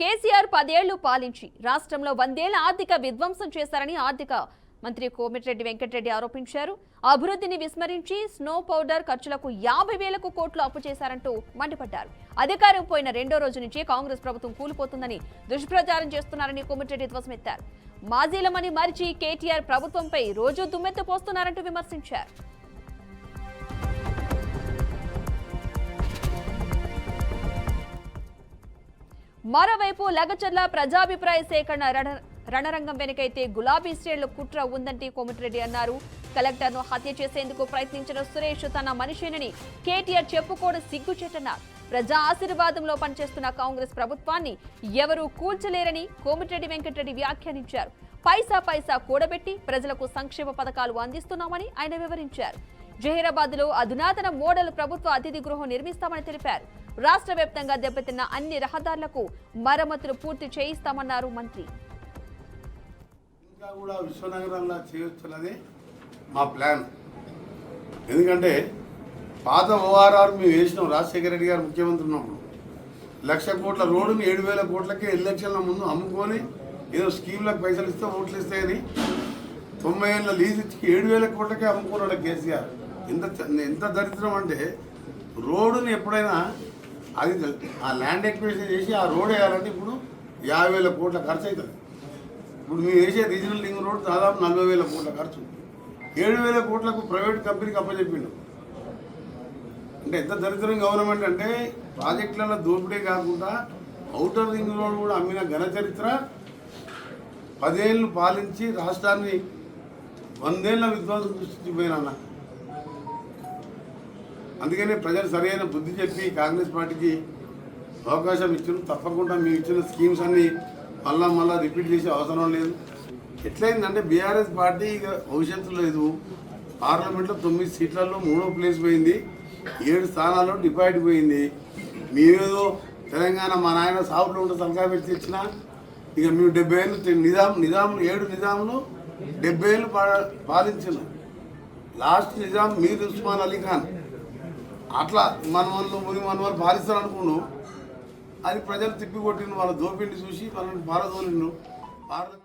కేసీఆర్ పదేళ్ళు పాలించి రాష్ట్రంలో వందేళ్ళ ఆర్థిక విధ్వంసం చేశారని ఆర్థిక మంత్రి కోమిటిరెడ్డి వెంకటరెడ్డి ఆరోపించారు. అభివృద్ధిని విస్మరించి స్నో పౌడర్ ఖర్చులకు యాభై వేలకు కోట్లు అప్పు చేశారంటూ మండిపడ్డారు. అధికారం పోయిన రెండో రోజు నుంచే కాంగ్రెస్ ప్రభుత్వం కూలిపోతుందని దుష్ప్రచారం చేస్తున్నారని కోమిటిరెడ్డి ధ్వసమెత్తారు మాజీలమని మరిచి కేటీఆర్ ప్రభుత్వంపై రోజు దుమ్మెత్తు పోస్తున్నారంటూ విమర్శించారు. మరోవైపు లగచర్ల ప్రజాభిప్రాయ సేకరణ రణ- రణరంగం వెనుకైతే గులాబీ శ్రేణుల కుట్ర ఉందంటే కోమటిరెడ్డి అన్నారు. కలెక్టర్ను హత్య చేసేందుకు ప్రయత్నించిన సురేష్ తన మనిషినని కేటీఆర్ చెప్పుకోవడం సిగ్గుచేటన్నారు. ప్రజా ఆశీర్వాదంలో పనిచేస్తున్న కాంగ్రెస్ ప్రభుత్వాన్ని ఎవరూ కూల్చలేరని కోమటిరెడ్డి వెంకటరెడ్డి వ్యాఖ్యానించారు. పైసా పైసా కూడబెట్టి ప్రజలకు సంక్షేమ పథకాలు అందిస్తున్నామని ఆయన వివరించారు. జహీరాబాద్లో అధునాతన మోడల్ ప్రభుత్వ అతిథి గృహం నిర్మిస్తామని తెలిపారు. రాష్ట్ర వ్యాప్తంగా దెబ్బతిన్న అన్ని రహదారులకు మరమ్మతులు పూర్తి చేయిస్తామన్నారు మంత్రి. కూడా విశ్వనగరంలో చేయొచ్చున్నది మా ప్లాన్. ఎందుకంటే పాత ఓఆర్ఆర్ మేము వేసినాం రాజశేఖర రెడ్డి గారు ముఖ్యమంత్రి ఉన్నప్పుడు. లక్ష కోట్ల రోడ్డుని ఏడు వేల కోట్లకి ఎలక్షన్ల ముందు అమ్ముకొని ఏదో స్కీమ్లకు పైసలు ఇస్తే ఓట్లు ఇస్తాయని తొంభై ఏళ్ళ లీజ్ ఇచ్చి ఏడు వేల కోట్లకే అమ్ముకున్నాడు కేసీఆర్. ఎంత ఎంత దరిద్రం అంటే రోడ్డుని ఎప్పుడైనా అది ఆ ల్యాండ్ ఎక్విజిషన్ చేసి ఆ రోడ్ వేయాలంటే ఇప్పుడు యాభై వేల కోట్ల ఖర్చు అవుతుంది ఇప్పుడు మీరు వేసే రీజనల్ లింక్ రోడ్ దాదాపు నలభై వేల కోట్ల ఖర్చు. ఏడు వేల కోట్లకు ప్రైవేట్ కంపెనీకి అప్పచెప్పిండు. అంటే ఎంత దరిద్రం గవర్నమెంట్ అంటే ప్రాజెక్టులలో దోపిడీ కాకుండా అవుటర్ రింగ్ రోడ్ కూడా అమ్మిన ఘన చరిత్ర పదేళ్ళు పాలించి రాష్ట్రాన్ని వందేళ్ళ విధ్వంసం సృష్టించిపోయినా అందుకనే ప్రజలు సరైన బుద్ధి చెప్పి కాంగ్రెస్ పార్టీకి అవకాశం ఇచ్చారు. తప్పకుండా మేము ఇచ్చిన స్కీమ్స్ అన్నీ మళ్ళా మళ్ళా రిపీట్ చేసే అవసరం లేదు. ఎట్లయిందంటే బీఆర్ఎస్ పార్టీ ఇక భవిష్యత్తు లేదు. పార్లమెంట్లో తొమ్మిది సీట్లలో మూడో ప్లేస్ పోయింది. ఏడు స్థానాల్లో డిపాయిట్ పోయింది. మేమేదో తెలంగాణ మా నాయన సాగులో ఉంటే తలకాయ పెట్టి తెచ్చిన ఇక మేము డెబ్బై ఏళ్ళు నిజాం నిజాం ఏడు నిజాములు డెబ్బై ఏళ్ళు పా పాలించిన. లాస్ట్ నిజాం మీర్ ఉస్మాన్ అలీ ఖాన్. అట్లా మన వాళ్ళు ముని మన వాళ్ళు భారిస్తారు అనుకున్నాం. అది ప్రజలు తిప్పి కొట్టిన వాళ్ళ దోపిడిని చూసి మనల్ని పారదోలిండు భారత